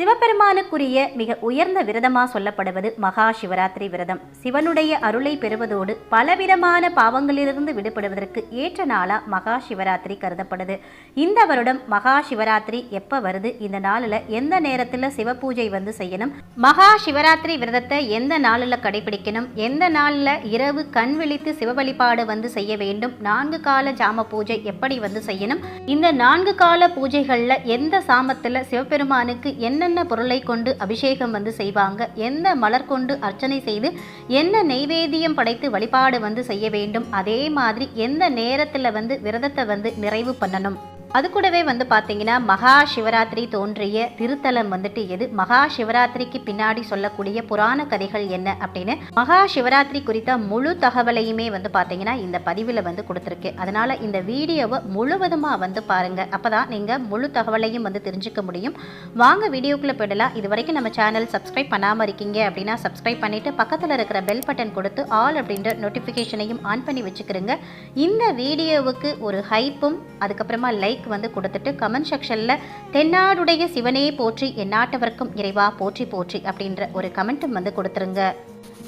சிவபெருமானுக்குரிய மிக உயர்ந்த விரதமாக சொல்லப்படுவது மகா சிவராத்திரி விரதம். சிவனுடைய அருளை பெறுவதோடு பலவிதமான பாவங்களிலிருந்து விடுபடுவதற்கு ஏற்ற நாளாக மகா சிவராத்திரி கருதப்படுது. இந்த வருடம் மகா சிவராத்திரி எப்போ வருது? இந்த நாளில் எந்த நேரத்தில் சிவபூஜை வந்து செய்யணும்? மகா சிவராத்திரி விரதத்தை எந்த நாளில் கடைபிடிக்கணும்? எந்த நாளில் இரவு கண் விழித்து சிவ வழிபாடு வந்து செய்ய வேண்டும்? நான்கு கால ஜாம பூஜை எப்படி வந்து செய்யணும்? இந்த நான்கு கால பூஜைகளில் எந்த சாமத்தில் சிவபெருமானுக்கு என்ன என்னென்ன பொருளை கொண்டு அபிஷேகம் வந்து செய்வாங்க? எந்த மலர் கொண்டு அர்ச்சனை செய்து என்ன நெய்வேதியம் படைத்து வழிபாடு வந்து செய்ய வேண்டும்? அதே மாதிரி எந்த நேரத்தில் வந்து விரதத்தை வந்து நிறைவு பண்ணணும்? அது கூடவே வந்து பார்த்தீங்கன்னா மகா சிவராத்திரி தோன்றிய திருத்தலம் வந்துட்டு எது? மகா சிவராத்திரிக்கு பின்னாடி சொல்லக்கூடிய புராண கதைகள் என்ன அப்படின்னு? மகா சிவராத்திரி குறித்த முழு தகவலையுமே வந்து பார்த்தீங்கன்னா இந்த பதிவில் வந்து கொடுத்துருக்கு. அதனால இந்த வீடியோவை முழுவதுமாக வந்து பாருங்க. அப்போதான் நீங்கள் முழு தகவலையும் வந்து தெரிஞ்சுக்க முடியும். வாங்க வீடியோக்குள்ளே போயிடலாம். இது வரைக்கும் நம்ம சேனல் சப்ஸ்கிரைப் பண்ணாமல் இருக்கீங்க அப்படின்னா சப்ஸ்கிரைப் பண்ணிட்டு பக்கத்தில் இருக்கிற பெல் பட்டன் கொடுத்து ஆல் அப்படின்ற நோட்டிஃபிகேஷனையும் ஆன் பண்ணி வச்சுக்கிறோங்க இந்த வீடியோவுக்கு ஒரு ஹைப்பும் அதுக்கப்புறமா லைக் வந்து கொடுத்துட்டு கமெண்ட் செக்ஷனில் தென்னாடுடைய சிவனே போற்றி எந்நாட்டவர்க்கும் இறைவா போற்றி போற்றி அப்படின்ற ஒரு கமெண்ட்டும் வந்து கொடுத்துருங்க.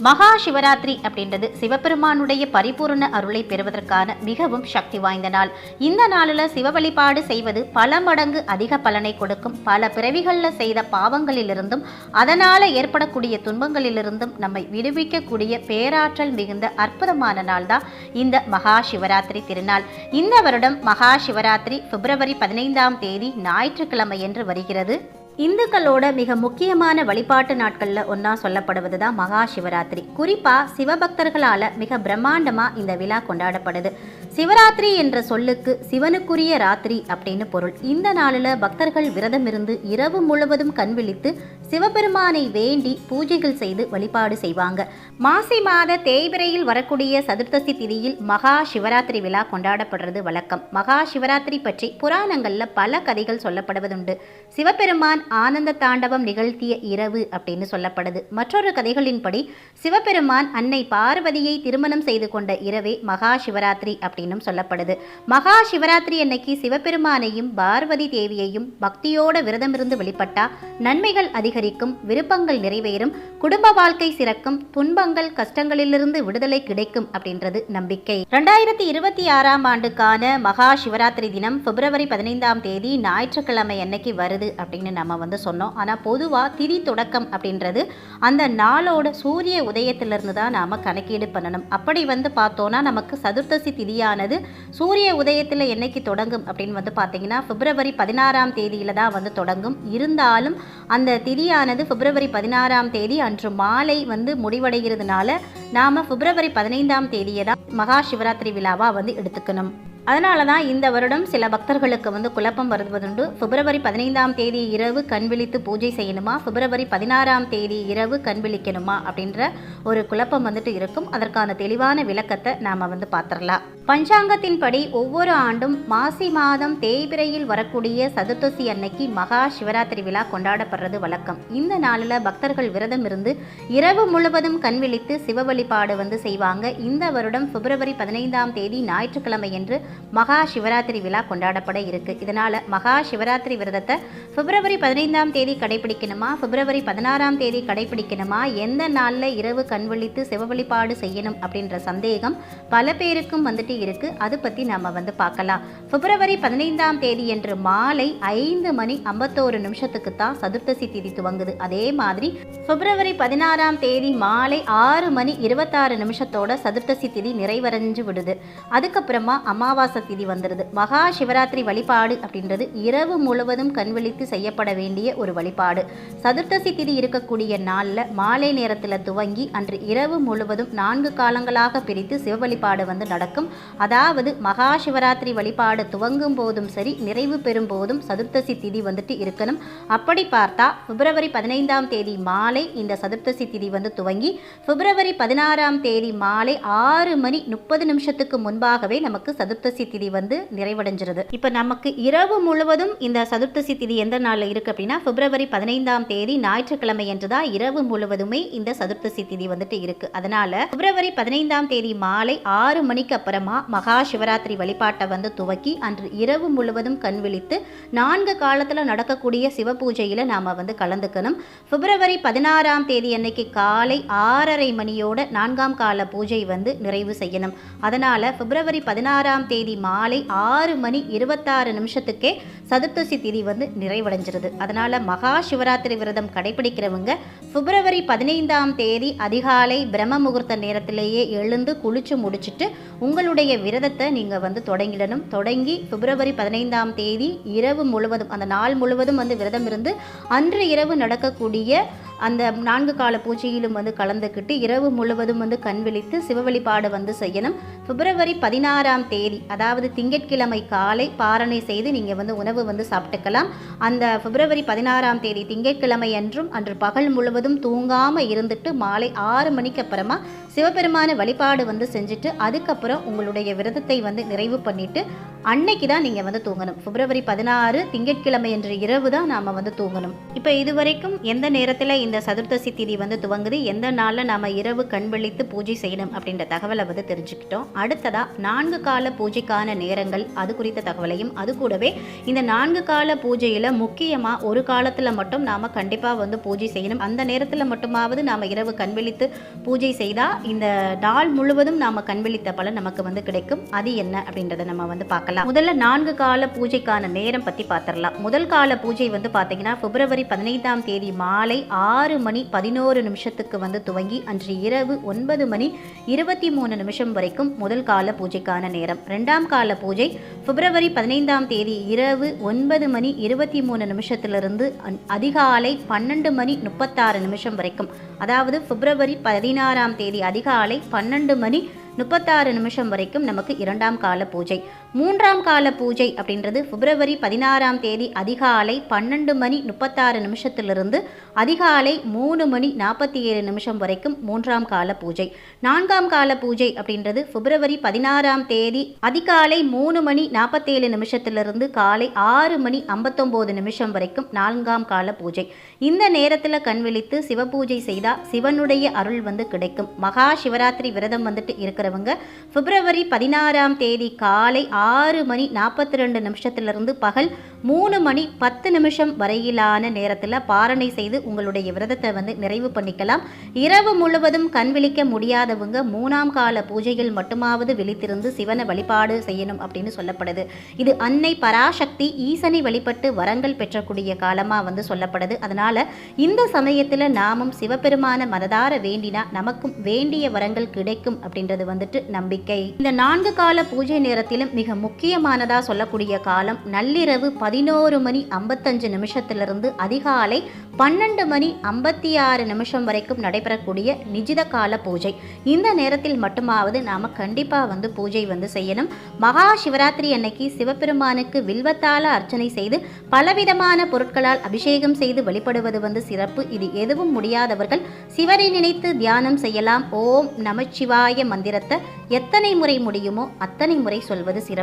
மகா சிவராத்திரி அப்படின்றது சிவபெருமானுடைய பரிபூர்ண அருளை பெறுவதற்கான மிகவும் சக்தி வாய்ந்த நாள். இந்த நாளில் சிவ வழிபாடு செய்வது பல மடங்கு அதிக பலனை கொடுக்கும். பல பிறவிகளில் செய்த பாவங்களிலிருந்தும் அதனால் ஏற்படக்கூடிய துன்பங்களிலிருந்தும் நம்மை விடுவிக்கக்கூடிய பேராற்றல் மிகுந்த அற்புதமான நாள் தான் இந்த மகா சிவராத்திரி திருநாள். இந்த வருடம் மகா சிவராத்திரி பிப்ரவரி பதினைந்தாம் தேதி ஞாயிற்றுக்கிழமை என்று வருகிறது. இந்துக்களோட மிக முக்கியமான வழிபாட்டு நாட்களில் ஒன்றா சொல்லப்படுவது தான் மகா சிவராத்திரி. குறிப்பாக சிவபக்தர்களால் மிக பிரம்மாண்டமாக இந்த விழா கொண்டாடப்படுது. சிவராத்திரி என்ற சொல்லுக்கு சிவனுக்குரிய ராத்திரி அப்படின்னு பொருள். இந்த நாளில் பக்தர்கள் விரதம் இருந்து இரவு முழுவதும் கண் விழித்து சிவபெருமானை வேண்டி பூஜைகள் செய்து வழிபாடு செய்வாங்க. மாசி மாத தேய்பிரையில் வரக்கூடிய சதுர்த்தசி திதியில் மகா சிவராத்திரி விழா கொண்டாடப்படுறது வழக்கம். மகா சிவராத்திரி பற்றி புராணங்களில் பல கதைகள் சொல்லப்படுவதுண்டு. சிவபெருமான் ஆனந்த தாண்டவம் நிகழ்த்திய இரவு அப்படின்னு சொல்லப்படுது. மற்றொரு கதைகளின்படி சிவபெருமான் அன்னை பார்வதியை திருமணம் செய்து கொண்ட இரவே மகா சிவராத்திரி அப்படின்னும் சொல்லப்படுது. மகா சிவராத்திரி அன்னைக்கு சிவபெருமானையும் பார்வதி தேவியையும் பக்தியோட விரதமிருந்து வெளிப்பட்டா நன்மைகள் அதிகரிக்கும் விருப்பங்கள் நிறைவேறும் குடும்ப வாழ்க்கை சிறக்கும் துன்பங்கள் கஷ்டங்களிலிருந்து விடுதலை கிடைக்கும் அப்படின்றது நம்பிக்கை. ரெண்டாயிரத்தி இருபத்தி ஆறாம் ஆண்டுக்கான மகா சிவராத்திரி தினம் பிப்ரவரி பதினைந்தாம் தேதி ஞாயிற்றுக்கிழமை அன்னைக்கு வருது அப்படின்னு நம்ம வந்து சொன்னோம். ஆனால் பொதுவாக திதி தொடக்கம் அப்படின்றது அந்த நாளோட சூரிய உதயத்திலிருந்து தான் நாம் கணக்கீடு பண்ணணும். அப்படி வந்து பார்த்தோன்னா நமக்கு சதுர்த்தசி ஆனது சூரிய உதயத்தில் என்னைக்கு தொடங்கும் அப்படின்னு வந்து பார்த்தீங்கன்னா பிப்ரவரி பதினாறாம் தேதியில தான் வந்து தொடங்கும். இருந்தாலும் அந்த திதியானது பிப்ரவரி பதினாறாம் தேதி அன்று மாலை வந்து முடிவடைகிறதுனால நாம் பிப்ரவரி பதினைந்தாம் தேதியை தான் மகா சிவராத்திரி விழாவாக வந்து எடுத்துக்கணும். அதனால தான் இந்த வருடம் சில பக்தர்களுக்கு வந்து குழப்பம் வருவதுண்டு. பிப்ரவரி பதினைந்தாம் தேதி இரவு கண் விழித்து பூஜை செய்யணுமா? பிப்ரவரி பதினாறாம் தேதி இரவு கண் விழிக்கணுமா? அப்படின்ற ஒரு குழப்பம் வந்துட்டு இருக்கும். அதற்கான தெளிவான விளக்கத்தை நாம் வந்து பார்த்துடலாம். பஞ்சாங்கத்தின்படி ஒவ்வொரு ஆண்டும் மாசி மாதம் தேய்பிரையில் வரக்கூடிய சதுர்த்தசி அன்னைக்கு மகா சிவராத்திரி விழா கொண்டாடப்படுறது வழக்கம். இந்த நாளில் பக்தர்கள் விரதம் இருந்து இரவு முழுவதும் கண் விழித்து சிவ வழிபாடு வந்து செய்வாங்க. இந்த வருடம் பிப்ரவரி பதினைந்தாம் தேதி ஞாயிற்றுக்கிழமை என்று மகா சிவராத்திரி விழா கொண்டாடப்பட இருக்குது இதனால் மகா சிவராத்திரி விரதத்தை பிப்ரவரி பதினைந்தாம் தேதி கடைபிடிக்கணுமா? பிப்ரவரி பதினாறாம் தேதி கடைபிடிக்கணுமா? எந்த நாளில் இரவு கண் விழித்து சிவ வழிபாடு செய்யணும் அப்படின்ற சந்தேகம் பல பேருக்கும் வந்துட்டு இருக்குது அது பற்றி நம்ம வந்து பார்க்கலாம். பிப்ரவரி பதினைந்தாம் தேதி என்று மாலை ஐந்து மணி ஐம்பத்தோரு நிமிஷத்துக்கு தான் சதுர்த்தசி திதி துவங்குது. அதே மாதிரி பிப்ரவரி பதினாறாம் தேதி மாலை ஆறு மணி இருபத்தாறு நிமிஷத்தோட சதுர்த்தசி திதி நிறைவடைஞ்சு விடுது. அதுக்கப்புறமா அமாவாசை திதி வந்துடுது மகா சிவராத்திரி வழிபாடு அப்படின்றது இரவு முழுவதும் கண் விழித்து செய்யப்பட வேண்டிய ஒரு வழிபாடு. சதுர்த்தசி திதி இருக்கக்கூடிய நாளில் மாலை நேரத்தில் துவங்கி அன்று இரவு முழுவதும் நான்கு காலங்களாக பிரித்து சிவ வழிபாடு வந்து நடக்கும். அதாவது மகா சிவராத்திரி வழிபாடு துவங்கும் போதும் சரி நிறைவு பெறும் போதும் சதுர்த்தசி திதி வந்துட்டு இருக்கணும். அப்படி பார்த்தா பிப்ரவரி பதினைந்தாம் தேதி மாலை இந்த சதுர்த்தசி திதி வந்து துவங்கி பிப்ரவரி பதினாறாம் தேதி மாலை ஆறு மணி முப்பது நிமிஷத்துக்கு முன்பாகவே நமக்கு சதுர்த்தசி சதுர்த்தசி திதி வந்து நிறைவடைஞ்சிருது. இப்போ நமக்கு இரவு முழுவதும் இந்த சதுர்த்தசி திதி எந்த நாளில் இருக்குது அப்படின்னா பிப்ரவரி பதினைந்தாம் தேதி ஞாயிற்றுக்கிழமை என்று தான் இரவு முழுவதுமே இந்த சதுர்த்தசி திதி வந்துட்டு இருக்கு. அதனால பிப்ரவரி பதினைந்தாம் தேதி மாலை ஆறு மணிக்கு அப்புறமா மகா சிவராத்திரி வழிபாட்டை வந்து துவக்கி அன்று இரவு முழுவதும் கண் விழித்து நான்கு காலத்தில் நடக்கக்கூடிய சிவ பூஜையில் நாம் வந்து கலந்துக்கணும். பிப்ரவரி பதினாறாம் தேதி அன்னைக்கு காலை ஆறரை மணியோட நான்காம் கால பூஜை வந்து நிறைவு செய்யணும். அதனால் பிப்ரவரி பதினாறாம் தேதி மாலை ஆறு மணி இருபத்தாறு நிமிஷத்துக்கே சதுர்த்தசி திதி வந்து நிறைவடைஞ்சிருது. அதனால் மகா சிவராத்திரி விரதம் கடைபிடிக்கிறவங்க பிப்ரவரி பதினைந்தாம் தேதி அதிகாலை பிரம்ம முகூர்த்த நேரத்திலேயே எழுந்து குளிச்சு முடிச்சுட்டு உங்களுடைய விரதத்தை நீங்கள் வந்து தொடங்கிடணும். தொடங்கி பிப்ரவரி பதினைந்தாம் தேதி இரவு முழுவதும் அந்த நாள் முழுவதும் வந்து விரதம் இருந்து அன்று இரவு நடக்கக்கூடிய அந்த நான்கு கால பூஜையிலும் வந்து கலந்துக்கிட்டு இரவு முழுவதும் வந்து கண் விழித்து சிவ வழிபாடு வந்து செய்யணும். பிப்ரவரி பதினாறாம் தேதி அதாவது திங்கட்கிழமை காலை பாரணை செய்து நீங்கள் வந்து உணவு வந்து சாப்பிட்டுக்கலாம். அந்த பிப்ரவரி பதினாறாம் தேதி திங்கட்கிழமை அன்றும் அன்று பகல் முழுவதும் தூங்காமல் இருந்துட்டு மாலை ஆறு மணிக்கு அப்புறமா சிவபெருமான வழிபாடு வந்து செஞ்சுட்டு அதுக்கப்புறம் உங்களுடைய விரதத்தை வந்து நிறைவு பண்ணிவிட்டு அன்னைக்கு தான் நீங்கள் வந்து தூங்கணும். பிப்ரவரி பதினாறு திங்கட்கிழமை என்று இரவு தான் நாம் வந்து தூங்கணும். இப்போ இதுவரைக்கும் எந்த நேரத்தில் இந்த சதுர்த்தசி திதி வந்து துவங்குது எந்த நாளில் நாம் இரவு கண் விழித்து பூஜை செய்யணும் அப்படின்ற தகவலை வந்து தெரிஞ்சுக்கிட்டோம். அடுத்ததாக நான்கு கால பூஜைக்கான நேரங்கள் அது குறித்த தகவலையும் அது கூடவே இந்த நான்கு கால பூஜையில் முக்கியமாக ஒரு காலத்தில் மட்டும் நாம் கண்டிப்பாக வந்து பூஜை செய்யணும். அந்த நேரத்தில் மட்டுமாவது நாம் இரவு கண்விழித்து பூஜை செய்தால் இந்த நாள் முழுவதும் நாம் கண்விழித்த பலன் நமக்கு வந்து கிடைக்கும். அது என்ன அப்படின்றத நம்ம வந்து பார்க்கலாம். முதல்ல நான்கு கால பூஜைக்கான நேரம் பற்றி பார்த்துடலாம் முதல் கால பூஜை வந்து பார்த்தீங்கன்னா பிப்ரவரி பதினைந்தாம் தேதி மாலை ஆறு மணி பதினோரு நிமிஷத்துக்கு வந்து துவங்கி அன்று இரவு ஒன்பது மணி இருபத்தி மூணு நிமிஷம் வரைக்கும் முதல் கால பூஜைக்கான நேரம். ரெண்டாம் கால பூஜை பிப்ரவரி பதினைந்தாம் தேதி இரவு ஒன்பது மணி இருபத்தி மூணு நிமிஷத்திலிருந்து அதிகாலை பன்னெண்டு மணி முப்பத்தாறு நிமிஷம் வரைக்கும். அதாவது பிப்ரவரி பதினாறாம் தேதி அதிகாலை பன்னெண்டு மணி முப்பத்தாறு நிமிஷம் வரைக்கும் நமக்கு இரண்டாம் கால பூஜை. மூன்றாம் கால பூஜை அப்படின்றது பிப்ரவரி பதினாறாம் தேதி அதிகாலை பன்னெண்டு மணி முப்பத்தாறு நிமிஷத்திலிருந்து அதிகாலை மூணு மணி நாற்பத்தி ஏழு நிமிஷம் வரைக்கும் மூன்றாம் கால பூஜை. நான்காம் கால பூஜை அப்படின்றது பிப்ரவரி பதினாறாம் தேதி அதிகாலை மூணு மணி நாற்பத்தேழு நிமிஷத்திலிருந்து காலை ஆறு மணி ஐம்பத்தொம்போது நிமிஷம் வரைக்கும் நான்காம் கால பூஜை. இந்த நேரத்தில் கண் விழித்து சிவபூஜை செய்தால் சிவனுடைய அருள் வந்து கிடைக்கும். மகா சிவராத்திரி விரதம் வந்துட்டு இருக்கிறவங்க பிப்ரவரி பதினாறாம் தேதி காலை ஆறு மணி நாற்பத்தி ரெண்டு நிமிஷத்திலிருந்து பகல் மூணு மணி பத்து நிமிஷம் வரையிலான நேரத்தில் பாரணை செய்து உங்களுடைய விரதத்தை வந்து நிறைவு பண்ணிக்கலாம். இரவு முழுவதும் கண் விழிக்க முடியாதவங்க மூணாம் கால பூஜைகள் மட்டுமாவது விழித்திருந்து சிவனை வழிபாடு செய்யணும் அப்படின்னு சொல்லப்படுது. இது அன்னை பராசக்தி ஈசனை வழிபட்டு வரங்கள் பெற்றக்கூடிய காலமாக வந்து சொல்லப்படுது. அதனால இந்த சமயத்தில் நாமும் சிவபெருமான மனதார வேண்டினா நமக்கும் வேண்டிய வரங்கள் கிடைக்கும் அப்படின்றது வந்துட்டு நம்பிக்கை. இந்த நான்கு கால பூஜை நேரத்திலும் மிக முக்கியமானதாக சொல்லக்கூடிய காலம் நள்ளிரவு பதினோரு மணி ஐம்பத்தஞ்சு நிமிஷத்திலிருந்து அதிகாலை பன்னெண்டு மணி ஐம்பத்தி ஆறு நிமிஷம் வரைக்கும் நடைபெறக்கூடிய நிஜித கால பூஜை. இந்த நேரத்தில் மட்டுமாவது நாம் கண்டிப்பாக வந்து பூஜை வந்து செய்யணும். மகா சிவராத்திரி அன்னைக்கு சிவபெருமானுக்கு வில்வத்தால் அர்ச்சனை செய்து பலவிதமான பொருட்களால் அபிஷேகம் செய்து வழிபடுவது வந்து சிறப்பு. இது எதுவும் முடியாதவர்கள் சிவனை நினைத்து தியானம் செய்யலாம். ஓம் நமச்சிவாய மந்திரத்தை எத்தனை முறை முடியுமோ அத்தனை முறை சொல்வது சிறப்பு.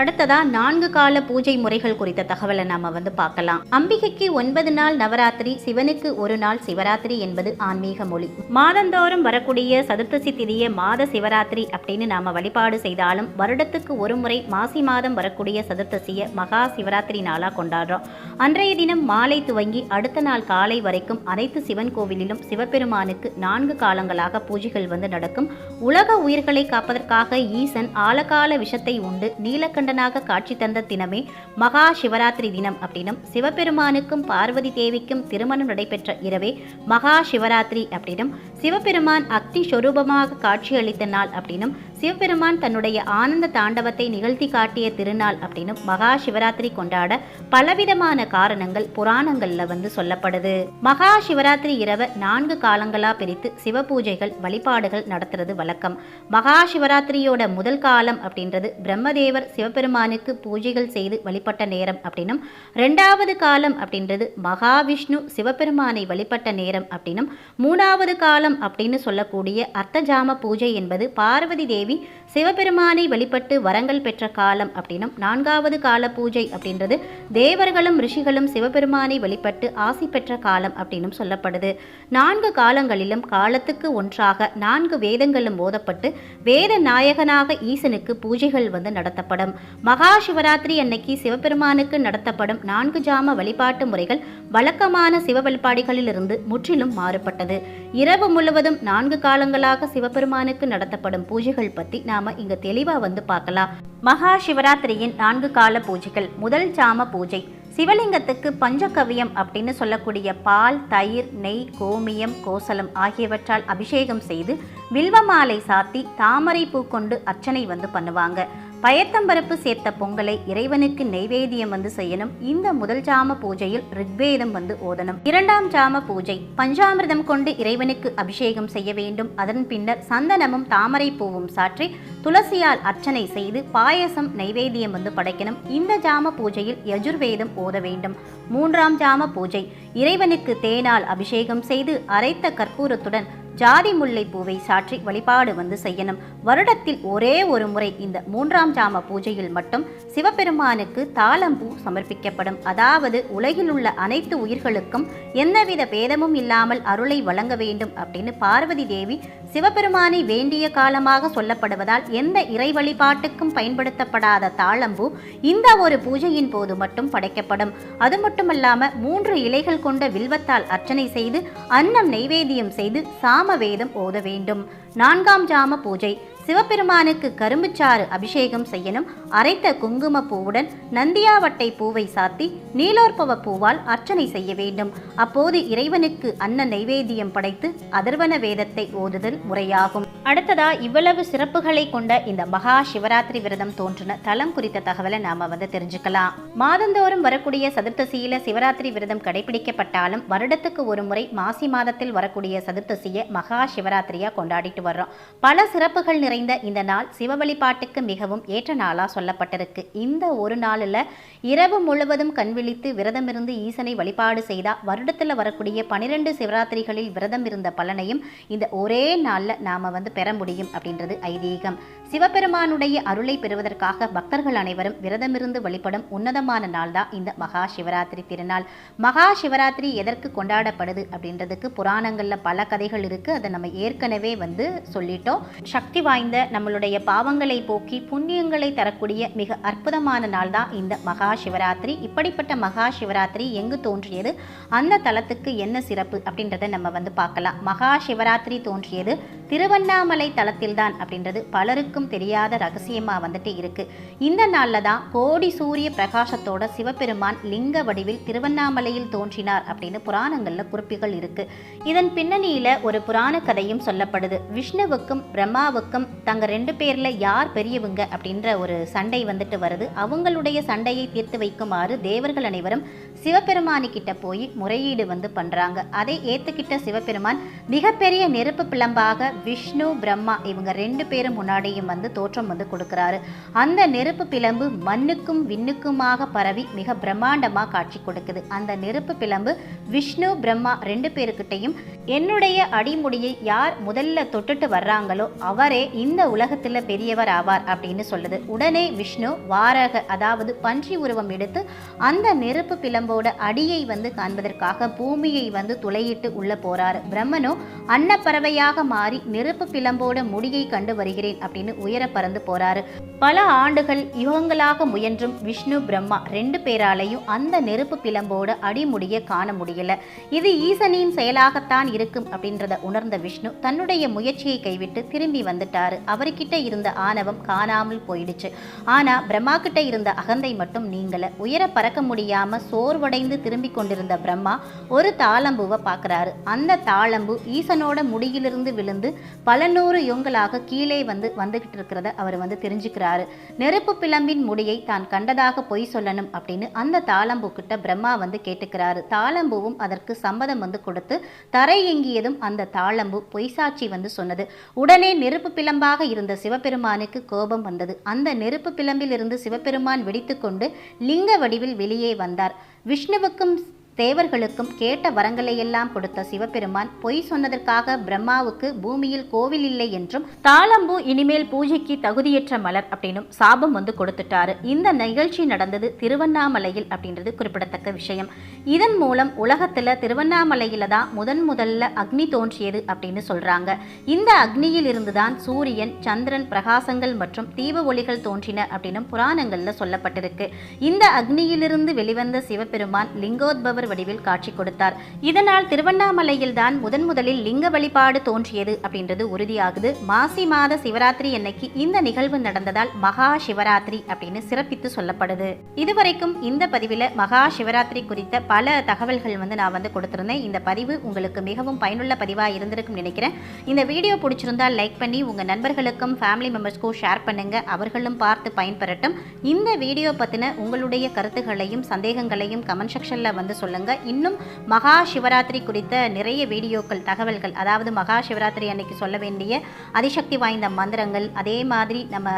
அடுத்ததா நான்கு கால பூஜை முறைகள் குறித்த தகவலை நாம வந்து பார்க்கலாம். அம்பிகைக்கு ஒன்பது நாள் நவராத்திரி சிவனுக்கு ஒரு நாள் சிவராத்திரி என்பது ஆன்மீக மொழி. மாதந்தோறும் வரக்கூடிய சதுர்த்தசி திதிய மாத சிவராத்திரி அப்படின்னு நாம வழிபாடு செய்தாலும் வருடத்துக்கு ஒரு முறை மாசி மாதம் வரக்கூடிய சதுர்த்தசிய மகா சிவராத்திரி நாளா கொண்டாடுறோம். அன்றைய தினம் மாலை துவங்கி அடுத்த நாள் காலை வரைக்கும் அனைத்து சிவன் கோவிலிலும் சிவபெருமானுக்கு நான்கு காலங்களாக பூஜைகள் வந்து நடக்கும். உலக உயிர்களை காப்பதற்காக ஈசன் ஆலகால விஷத்தை உண்டு நீலகண்டனாக காட்சி தந்த தினமே மகா சிவராத்திரி தினம் அப்படின்னும் சிவபெருமானுக்கும் பார்வதி தேவிக்கும் திருமணம் நடைபெற்ற இரவே மகா சிவராத்திரி அப்படின்னும் சிவபெருமான் அக்னி சொரூபமாக காட்சியளித்த நாள் அப்படின்னும் சிவபெருமான் தன்னுடைய ஆனந்த தாண்டவத்தை நிகழ்த்தி காட்டிய திருநாள் அப்படின்னு மகா சிவராத்திரி கொண்டாட பலவிதமான காரணங்கள் புராணங்கள்ல வந்து சொல்லப்படுது. மகா சிவராத்திரி இரவை நான்கு காலங்களா பிரித்து சிவபூஜைகள் வழிபாடுகள் நடத்துறது வழக்கம். மகா சிவராத்திரியோட முதல் காலம் அப்படின்றது பிரம்மதேவர் சிவபெருமானுக்கு பூஜைகள் செய்து வழிபட்ட நேரம் அப்படின்னும் ரெண்டாவது காலம் அப்படின்றது மகாவிஷ்ணு சிவபெருமானை வழிபட்ட நேரம் அப்படின்னும் மூணாவது காலம் அப்படின்னு சொல்லக்கூடிய அர்த்தஜாம பூஜை என்பது பார்வதி தேவி தேவி சிவபெருமானை வழிபட்டு வரங்கள் பெற்ற காலம் அப்படின்னும் நான்காவது கால பூஜை அப்படின்றது தேவர்களும் ரிஷிகளும் சிவபெருமானை வழிபட்டு ஆசி பெற்ற காலம் அப்படின்னும் சொல்லப்படுது. நான்கு காலங்களிலும் காலத்துக்கு ஒன்றாக நான்கு வேதங்களும் ஓதப்பட்டு வேத நாயகனாக ஈசனுக்கு பூஜைகள் வந்து நடத்தப்படும். மகா சிவராத்திரி அன்னைக்கு சிவபெருமானுக்கு நடத்தப்படும் நான்கு ஜாம வழிபாட்டு முறைகள் வழக்கமான சிவ வழிபாடுகளிலிருந்து முற்றிலும் மாறுபட்டது. இரவு முழுவதும் நான்கு காலங்களாக சிவபெருமானுக்கு நடத்தப்படும் பூஜைகள் பற்றி நாம இங்க தெளிவா வந்து பார்க்கலாம். மகா சிவராத்திரியின் நான்கு கால பூஜைகள். முதல் சாம பூஜை. சிவலிங்கத்துக்கு பஞ்சகவியம் அப்படின்னு சொல்லக்கூடிய பால் தயிர் நெய் கோமியம் கோசலம் ஆகியவற்றால் அபிஷேகம் செய்து வில்வமாலை சாத்தி தாமரை பூ கொண்டு அர்ச்சனை வந்து பண்ணுவாங்க. பயத்தம்பருப்பு சேர்த்த பொங்கலை இறைவனுக்கு நெய்வேதியம் வந்து செய்யணும். இந்த முதல் ஜாம பூஜையில் ரிக்வேதம் வந்து ஓதணும். இரண்டாம் ஜாம பூஜை பஞ்சாமிர்தம் கொண்டு இறைவனுக்கு அபிஷேகம் செய்ய வேண்டும். அதன் பின்னர் சந்தனமும் தாமரை பூவும் சாற்றி துளசியால் அர்ச்சனை செய்து பாயசம் நைவேத்தியம் வந்து படைக்கணும். இந்த ஜாம பூஜையில் யஜுர்வேதம் ஓத வேண்டும். மூன்றாம் ஜாம பூஜை இறைவனுக்கு தேனால் அபிஷேகம் செய்து அரைத்த கற்பூரத்துடன் ஜாதி முல்லை பூவை சாற்றி வழிபாடு வந்து செய்யணும். வருடத்தில் ஒரே ஒரு முறை இந்த மூன்றாம் ஜாம பூஜையில் மட்டும் சிவபெருமானுக்கு தாளம்பூ சமர்ப்பிக்கப்படும். அதாவது உலகில் உள்ள அனைத்து உயிர்களுக்கும் எந்தவித பேதமும் இல்லாமல் அருளை வழங்க வேண்டும் அப்படின்னு பார்வதி தேவி சிவபெருமானை வேண்டிய காலமாக சொல்லப்படுவதால் எந்த இறை வழிபாட்டுக்கும் பயன்படுத்தப்படாத தாளம்பூ இந்த ஒரு பூஜையின் போது மட்டும் படைக்கப்படும். அது மட்டுமல்லாமல் மூன்று இலைகள் கொண்ட வில்வத்தால் அர்ச்சனை செய்து அன்னம் நெய்வேத்தியம் செய்து சாம வேதம் ஓத வேண்டும். நான்காம் ஜாம பூஜை. சிவபெருமானுக்கு கரும்புச்சாறு அபிஷேகம் செய்யணும். அரைத்த குங்கும பூவுடன் நந்தியாவட்டை பூவை சாத்தி நீலோற்பவ பூவால் அர்ச்சனை செய்ய வேண்டும். அப்போது இறைவனுக்கு அன்ன நைவேத்தியம் படைத்து அதர்வன வேதத்தை ஓதுதல் முறையாகும். அடுத்ததா இவ்வளவு சிறப்புகளை கொண்ட இந்த மகா சிவராத்திரி விரதம் தோன்றின தலம் குறித்த தகவலை நாம வந்து தெரிஞ்சுக்கலாம். மாதந்தோறும் வரக்கூடிய சதுர்த்தசியில சிவராத்திரி விரதம் கடைபிடிக்கப்பட்டாலும் வருடத்துக்கு ஒரு முறை மாசி மாதத்தில் வரக்கூடிய சதுர்த்தசியை மகா சிவராத்திரியா கொண்டாடிட்டு வர்றோம். பல சிறப்புகள் நிறைந்த இந்த நாள் சிவ வழிபாட்டுக்கு மிகவும் ஏற்ற நாளா சொல்லப்பட்டிருக்கு. இந்த ஒரு நாளில் இரவு முழுவதும் கண்விழித்து விரதமிருந்து ஈசனை வழிபாடு செய்தால் வருடத்தில் வரக்கூடிய பனிரெண்டு சிவராத்திரிகளில் விரதம் இருந்த பலனையும் இந்த ஒரே நாளில் நாம் வந்து பெற முடியும் அப்படின்றது ஐதீகம். சிவபெருமானுடைய அருளை பெறுவதற்காக பக்தர்கள் அனைவரும் விரதமிருந்து வழிபடும் உன்னதமான நாள் தான் இந்த மகா சிவராத்திரி திருநாள். மகா சிவராத்திரி எதற்கு கொண்டாடப்படுது அப்படின்றதுக்கு புராணங்கள்ல பல கதைகள் இருக்கு. அதை நம்ம ஏற்கனவே வந்து சொல்லிட்டோம். சக்தி வாய்ந்த நம்மளுடைய பாவங்களை போக்கி புண்ணியங்களை தரக்கூடிய மிக அற்புதமான நாள் தான் இந்த மகா சிவராத்திரி. இப்படிப்பட்ட மகா சிவராத்திரி எங்கு தோன்றியது? அந்த தலத்துக்கு என்ன சிறப்பு அப்படின்றத நம்ம வந்து பார்க்கலாம். மகா சிவராத்திரி தோன்றியது திருவண்ணாமலை தலத்தில்தான் அப்படின்றது பலருக்கும் தெரியாத ரகசியமாக வந்துட்டு இருக்கு. இந்த நாளில் தான் கோடி சூரிய பிரகாசத்தோட சிவபெருமான் லிங்க வடிவில் திருவண்ணாமலையில் தோன்றினார் அப்படின்னு புராணங்களில் குறிப்புகள் இருக்கு. இதன் பின்னணியில் ஒரு புராண கதையும் சொல்லப்படுது. விஷ்ணுவுக்கும் பிரம்மாவுக்கும் தங்க ரெண்டு பேரில் யார் பெரியவங்க அப்படின்ற ஒரு சண்டை வந்துட்டு வருது. அவங்களுடைய சண்டையை தீர்த்து வைக்குமாறு தேவர்கள் அனைவரும் சிவபெருமானிக்கிட்ட போய் முறையீடு வந்து பண்றாங்க. அதை ஏற்றுக்கிட்ட சிவபெருமான் மிகப்பெரிய நெருப்பு பிளம்பாக விஷ்ணு பிரம்மா இவங்க ரெண்டு பேரும் முன்னாடியும் வந்து தோற்றம் வந்து கொடுக்குறாரு. அந்த நெருப்பு பிளம்பு மண்ணுக்கும் விண்ணுக்குமாக பரவி மிக பிரம்மாண்டமாக காட்சி கொடுக்குது. அந்த நெருப்பு பிளம்பு விஷ்ணு பிரம்மா ரெண்டு பேருக்கிட்டையும் என்னுடைய அடிமுடியை யார் முதல்ல தொட்டுட்டு வர்றாங்களோ அவரே இந்த உலகத்தில் பெரியவர் ஆவார் அப்படின்னு சொல்லுது. உடனே விஷ்ணு வாரக அதாவது பன்றி உருவம் எடுத்து அந்த நெருப்பு பிளம்போட அடியை வந்து காண்பதற்காக பூமியை வந்து துளையிட்டு உள்ள போறாரு. பிரம்மனோ அன்னப்பறவையாக மாறி நெருப்பு பிளம்போட முடியை கண்டு வருகிறேன் அப்படின்னு உயர பறந்து போறாரு. பல ஆண்டுகள் யுகங்களாக முயன்றும் விஷ்ணு பிரம்மா ரெண்டு பேராலையும் அந்த நெருப்பு பிளம்போட அடிமுடிய காண முடியல. இது ஈசனின் செயலாகத்தான் இருக்கும் அப்படின்றத உணர்ந்த விஷ்ணு தன்னுடைய முயற்சியை கைவிட்டு திரும்பி வந்துட்டார். அவர்கிட்ட இருந்த ஆணவம் காணாமல் போயிடுச்சு. ஆனா பிரம்மா கிட்ட இருந்த அகந்தை மட்டும் நீங்கல. உயர பறக்க முடியாம சோர்வடைந்து திரும்பி கொண்டிருந்த பிரம்மா ஒரு தாளம்பூவை பார்க்குறாரு அந்த தாளம்பு ஈசனோட முடியிலிருந்து விழுந்து பல நூறு யுங்களாக கீழே வந்து வந்துகிட்டு இருக்கிறத அவர் வந்து தெரிஞ்சுக்கிறாரு. நெருப்பு பிளம்பின் முடியை தான் கண்டதாக பொய் சொல்லணும் அப்படின்னு அந்த தாளம்பூ கிட்ட பிரம்மா வந்து கேட்டுக்கிறாரு. தாளம்பூவும் அதற்கு சம்மதம் வந்து கொடுத்து தரை எங்கியதும் அந்த தாளம்பு பொய்சாட்சி வந்து சொன்னது. உடனே நெருப்பு பிளம்பு பிளம்பாக இருந்த சிவபெருமானுக்கு கோபம் வந்தது. அந்த நெருப்பு பிளம்பில் இருந்து சிவபெருமான் வெடித்துக்கொண்டு லிங்க வடிவில் வெளியே வந்தார். விஷ்ணுவுக்கும் தேவர்களுக்கும் கேட்ட வரங்களை எல்லாம் கொடுத்த சிவபெருமான் பொய் சொன்னதற்காக பிரம்மாவுக்கு பூமியில் கோவில் இல்லை என்றும் தாளம்பூ இனிமேல் பூஜைக்கு தகுதியற்ற மலர் அப்படின்னும் சாபம் வந்து கொடுத்துட்டாரு. இந்த நிகழ்ச்சி நடந்தது திருவண்ணாமலையில் அப்படின்றது குறிப்பிடத்தக்க விஷயம். இதன் மூலம் உலகத்துல திருவண்ணாமலையில தான் முதன் முதல்ல அக்னி தோன்றியது அப்படின்னு சொல்றாங்க. இந்த அக்னியில் இருந்துதான் சூரியன் சந்திரன் பிரகாசங்கள் மற்றும் தீப ஒளிகள் தோன்றின அப்படின்னு புராணங்கள்ல சொல்லப்பட்டிருக்கு. இந்த அக்னியிலிருந்து வெளிவந்த சிவபெருமான் லிங்கோத்பவ லிங்கோத்பவர் வடிவில் காட்சி கொடுத்தார். இதனால் திருவண்ணாமலையில் தான் முதன் முதலில் லிங்க வழிபாடு தோன்றியது அப்படின்றது உறுதியாகுது. மாசி மாத சிவராத்திரி அன்னைக்கு இந்த நிகழ்வு நடந்ததால் மகா சிவராத்திரி அப்படின்னு சிறப்பித்து சொல்லப்படுது. இதுவரைக்கும் இந்த பதிவில் மகா சிவராத்திரி குறித்த பல தகவல்கள் வந்து நான் வந்து கொடுத்திருந்தேன். இந்த பதிவு உங்களுக்கு மிகவும் பயனுள்ள பதிவாக இருந்திருக்கும் நினைக்கிறேன். இந்த வீடியோ பிடிச்சிருந்தால் லைக் பண்ணி உங்கள் நண்பர்களுக்கும் ஃபேமிலி மெம்பர்ஸ்க்கும் ஷேர் பண்ணுங்க. அவர்களும் பார்த்து பயன்பெறட்டும். இந்த வீடியோ பற்றின உங்களுடைய கருத்துகளையும் சந்தேகங்களையும் கமெண்ட் செக்ஷனில் வந்து சொல்லுங்க. இன்னும் மகா சிவராத்திரி குறித்த நிறைய வீடியோக்கள் தகவல்கள் அதாவது மகா சிவராத்திரி அன்னைக்கு சொல்ல வேண்டிய அதிசக்தி வாய்ந்த மந்திரங்கள் அதே மாதிரி நம்ம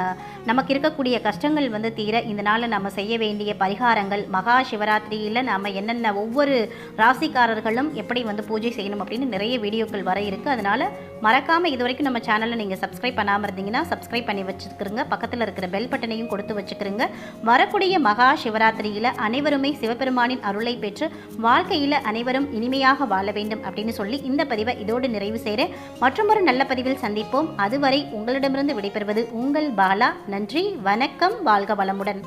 நமக்கு இருக்கக்கூடிய கஷ்டங்கள் வந்து தீர இந்த நாளில் நம்ம செய்ய வேண்டிய பரிகாரங்கள் மகா சிவராத்திரியில் நம்ம என்னென்ன ஒவ்வொரு ராசிக்காரர்களும் எப்படி வந்து பூஜை செய்யணும் அப்படின்னு நிறைய வீடியோக்கள் வர இருக்குது அதனால் மறக்காமல் இது வரைக்கும் நம்ம சேனலை நீங்கள் சப்ஸ்கிரைப் பண்ணாமல் இருந்தீங்கன்னா சப்ஸ்கிரைப் பண்ணி வச்சுக்கிறங்க பக்கத்தில் இருக்கிற பெல் பட்டனையும் கொடுத்து வச்சுக்கிறங்க வரக்கூடிய மகா சிவராத்திரியில் அனைவருமே சிவபெருமானின் அருளை பெற்று வாழ்க்கையில் அனைவரும் இனிமையாக வாழ வேண்டும் அப்படின்னு சொல்லி இந்த பதிவை இதோடு நிறைவு செய்கிறேன் மற்றும் ஒரு நல்ல பதிவில் சந்திப்போம். அதுவரை உங்களிடமிருந்து விடைபெறுவது உங்கள் பாலா. நன்றி வணக்கம் வாழ்க வளமுடன்.